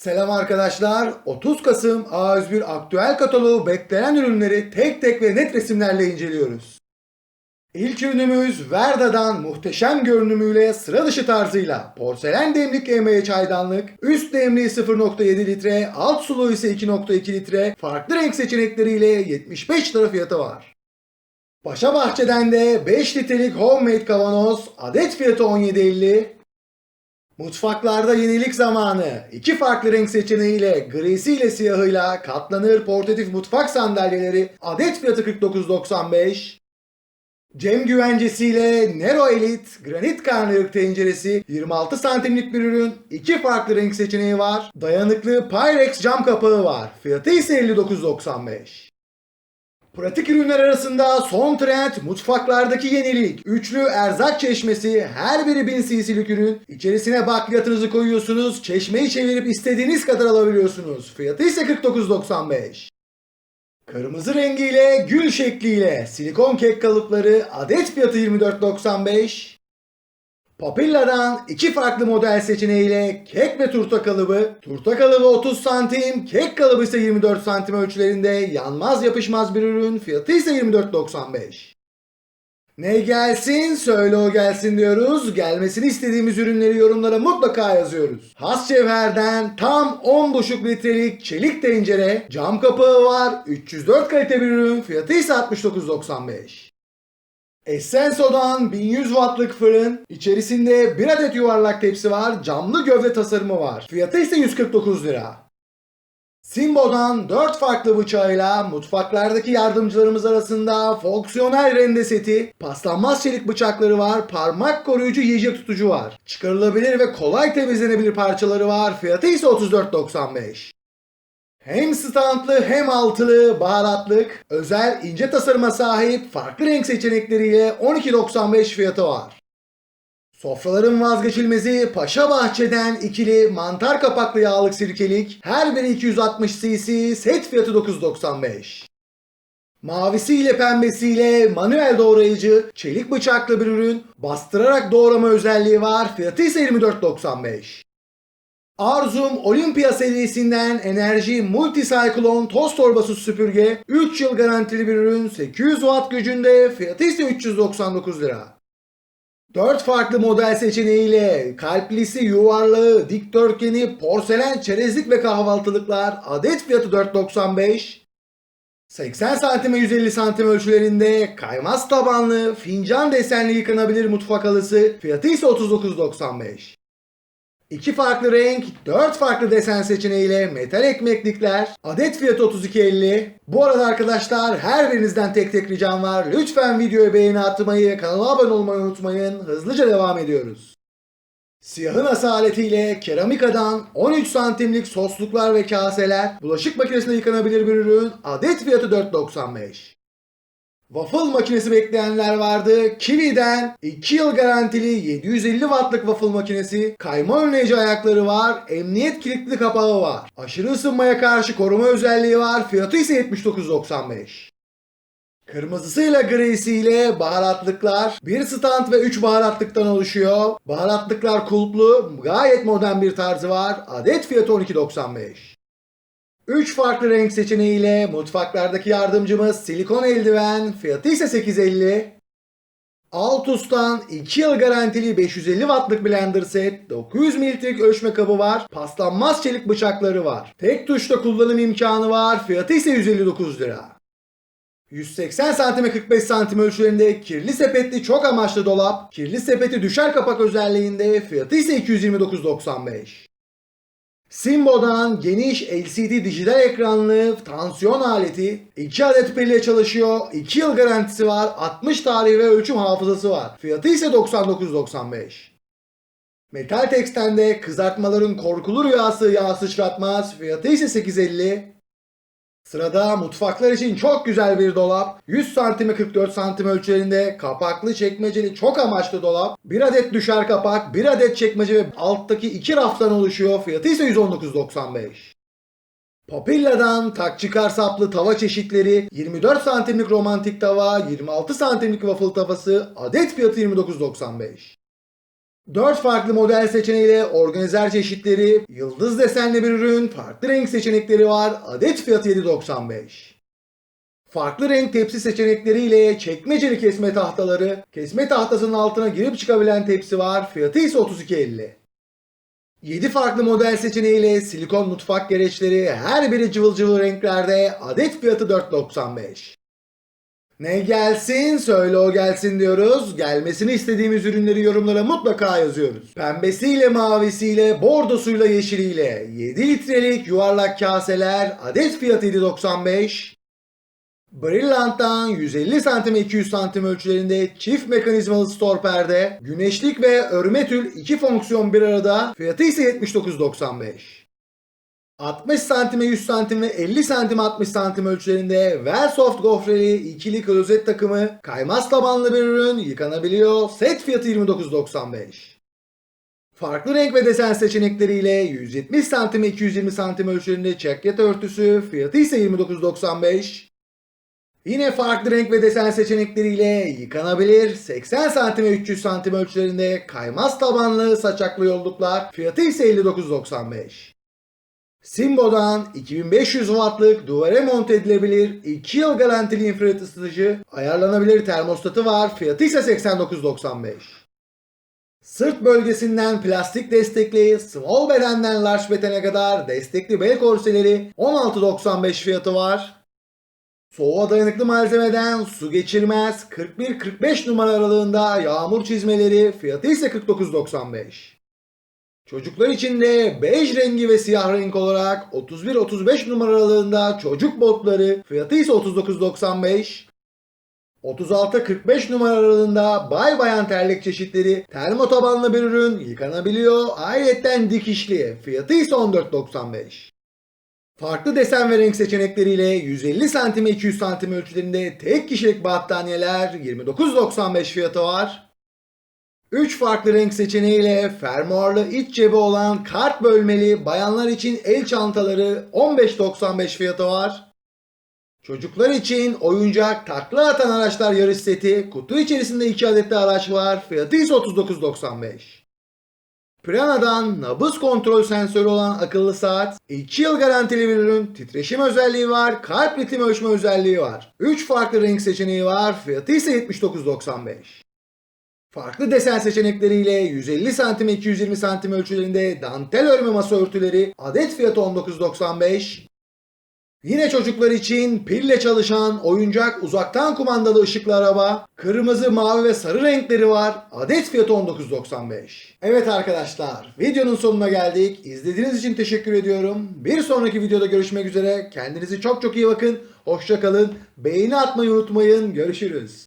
Selam arkadaşlar. 30 Kasım A101 aktüel kataloğu beklenen ürünleri tek tek ve net resimlerle inceliyoruz. İlk ürünümüz Verda'dan muhteşem görünümüyle sıra dışı tarzıyla porselen demlik emeği çaydanlık, üst demliği 0.7 litre, alt suluğu ise 2.2 litre, farklı renk seçenekleriyle 75 lira fiyatı var. Paşa Bahçe'den de 5 litrelik homemade kavanoz, adet fiyatı 17.50, Mutfaklarda yenilik zamanı. İki farklı renk seçeneğiyle grisiyle siyahıyla katlanır portatif mutfak sandalyeleri adet fiyatı 49.95. Cem güvencesiyle Nero Elite granit karnıyarık tenceresi 26 santimlik bir ürün. iki farklı renk seçeneği var. Dayanıklı Pyrex cam kapağı var. Fiyatı ise 59.95. Pratik ürünler arasında son trend mutfaklardaki yenilik. Üçlü erzak çeşmesi her biri 1000 cc'lik ürün. İçerisine bakliyatınızı koyuyorsunuz. Çeşmeyi çevirip istediğiniz kadar alabiliyorsunuz. Fiyatı ise 49.95. Kırmızı rengiyle gül şekliyle silikon kek kalıpları adet fiyatı 24.95. Papilla'dan iki farklı model seçeneğiyle kek ve turta kalıbı. Turta kalıbı 30 santim, kek kalıbı ise 24 santim ölçülerinde yanmaz yapışmaz bir ürün. Fiyatı ise 24.95. Ne gelsin söyle o gelsin diyoruz. Gelmesini istediğimiz ürünleri yorumlara mutlaka yazıyoruz. Has Cevher'den tam 10,5 litrelik çelik tencere, cam kapağı var, 304 kalite bir ürün, fiyatı ise 69.95. Essenso'dan 1100 wattlık fırın, içerisinde bir adet yuvarlak tepsi var, camlı gövde tasarımı var. Fiyatı ise 149 lira. Simbo'dan 4 farklı bıçağıyla mutfaklardaki yardımcılarımız arasında fonksiyonel rende seti, paslanmaz çelik bıçakları var, parmak koruyucu yiyecek tutucu var. Çıkarılabilir ve kolay temizlenebilir parçaları var, fiyatı ise 34.95. Hem standlı hem altılı baharatlık, özel ince tasarıma sahip farklı renk seçenekleriyle 12.95 fiyatı var. Sofraların vazgeçilmezi Paşa Bahçe'den ikili mantar kapaklı yağlık sirkelik her biri 260 cc set fiyatı 9.95. Mavisiyle pembesiyle manuel doğrayıcı çelik bıçaklı bir ürün bastırarak doğrama özelliği var fiyatı ise 24.95. Arzum Olympia serisinden enerji Multicyclone toz torbası süpürge 3 yıl garantili bir ürün 800 watt gücünde fiyatı ise 399 lira. 4 farklı model seçeneğiyle kalplisi, yuvarlağı, dikdörtgeni, porselen, çerezlik ve kahvaltılıklar adet fiyatı 4.95. 80 santime 150 santim ölçülerinde kaymaz tabanlı, fincan desenli yıkanabilir mutfak halısı fiyatı ise 39.95. İki farklı renk, dört farklı desen seçeneğiyle metal ekmeklikler. Adet fiyatı 32.50. Bu arada arkadaşlar her birinizden tek tek ricam var. Lütfen videoya beğeni atmayı, kanala abone olmayı unutmayın. Hızlıca devam ediyoruz. Siyahın asaletiyle keramikadan 13 santimlik sosluklar ve kaseler, bulaşık makinesinde yıkanabilir bir ürün. Adet fiyatı 4.95. Waffle makinesi bekleyenler vardı. Kiwi'den 2 yıl garantili 750 wattlık waffle makinesi, kayma önleyici ayakları var, emniyet kilitli kapağı var. Aşırı ısınmaya karşı koruma özelliği var. Fiyatı ise 79.95. Kırmızısıyla grisiyle baharatlıklar. Bir stand ve 3 baharatlıktan oluşuyor. Baharatlıklar kulplu, gayet modern bir tarzı var. Adet fiyatı 12.95. 3 farklı renk seçeneğiyle mutfaklardaki yardımcımız silikon eldiven, fiyatı ise 8.50. Altus'tan 2 yıl garantili 550 wattlık blender set, 900 mililitrelik ölçme kabı var, paslanmaz çelik bıçakları var. Tek tuşta kullanım imkanı var, fiyatı ise 159 lira. 180 santime 45 santim ölçülerinde kirli sepetli çok amaçlı dolap, kirli sepeti düşer kapak özelliğinde, fiyatı ise 229.95. Simbo'dan geniş LCD dijital ekranlı tansiyon aleti 2 adet pille çalışıyor. 2 yıl garantisi var. 60 tarihi ve ölçüm hafızası var. Fiyatı ise 99.95. Metal Tex'ten de kızartmaların korkulu rüyası yağ sıçratmaz. Fiyatı ise 8.50. Sırada mutfaklar için çok güzel bir dolap. 100 santime 44 santim ölçülerinde kapaklı çekmeceli çok amaçlı dolap. Bir adet düşer kapak, bir adet çekmece ve alttaki iki raftan oluşuyor. Fiyatı ise 119.95. Papilla'dan tak çıkar saplı tava çeşitleri, 24 santimlik romantik tava, 26 santimlik waffle tavası, adet fiyatı 29.95. 4 farklı model seçeneğiyle organizer çeşitleri, yıldız desenli bir ürün, farklı renk seçenekleri var. Adet fiyatı 7.95. Farklı renk tepsi seçenekleriyle çekmeceli kesme tahtaları, kesme tahtasının altına girip çıkabilen tepsi var. Fiyatı ise 32.50. 7 farklı model seçeneğiyle silikon mutfak gereçleri her biri cıvıl cıvıl renklerde adet fiyatı 4.95. Ne gelsin söyle o gelsin diyoruz. Gelmesini istediğimiz ürünleri yorumlara mutlaka yazıyoruz. Pembesiyle mavisiyle bordosuyla yeşiliyle 7 litrelik yuvarlak kaseler adet fiyatı 7.95. Brillant'tan 150 cm 200 cm ölçülerinde çift mekanizmalı store perde, güneşlik ve örme tül iki fonksiyon bir arada fiyatı ise 79.95. 60 cm 100 cm ve 50 cm 60 cm ölçülerinde Velsoft gofreli ikili klozet takımı kaymaz tabanlı bir ürün yıkanabiliyor. Set fiyatı 29.95. Farklı renk ve desen seçenekleriyle 170 cm 220 cm ölçülerinde çekyat örtüsü fiyatı ise 29.95. Yine farklı renk ve desen seçenekleriyle yıkanabilir 80 cm ve 300 cm ölçülerinde kaymaz tabanlı saçaklı yolluklar fiyatı ise 59.95. Simbo'dan 2500 wattlık duvara monte edilebilir 2 yıl garantili infrared ısıtıcı ayarlanabilir termostatı var fiyatı ise 89.95. Sırt bölgesinden plastik destekli small bedenden large bedene kadar destekli bel korseleri 16.95 fiyatı var. Soğuğa dayanıklı malzemeden su geçirmez 41-45 numara aralığında yağmur çizmeleri fiyatı ise 49.95. Çocuklar için de bej rengi ve siyah renk olarak 31-35 numara aralığında çocuk botları fiyatı ise 39.95. 36-45 numara aralığında bay bayan terlik çeşitleri termo tabanlı bir ürün yıkanabiliyor. Ayrıca dikişli fiyatı ise 14.95. Farklı desen ve renk seçenekleriyle 150 cm 200 cm ölçülerinde tek kişilik battaniyeler 29.95 fiyatı var. 3 farklı renk seçeneğiyle fermuarlı iç cebi olan kart bölmeli bayanlar için el çantaları 15.95 fiyatı var. Çocuklar için oyuncak takla atan araçlar yarış seti kutu içerisinde 2 adet de araç var fiyatı ise 39.95. Prana'dan nabız kontrol sensörü olan akıllı saat, 2 yıl garantili bir ürün, titreşim özelliği var, kalp ritim ölçme özelliği var. 3 farklı renk seçeneği var, fiyatı ise 79.95. Farklı desen seçenekleriyle 150 cm 220 cm ölçülerinde dantel örme masa örtüleri adet fiyatı 19.95. Yine çocuklar için pille çalışan oyuncak uzaktan kumandalı ışıklı araba, kırmızı, mavi ve sarı renkleri var. Adet fiyatı 19.95. Evet arkadaşlar, videonun sonuna geldik. İzlediğiniz için teşekkür ediyorum. Bir sonraki videoda görüşmek üzere. Kendinize çok çok iyi bakın. Hoşça kalın. Beğeni atmayı unutmayın. Görüşürüz.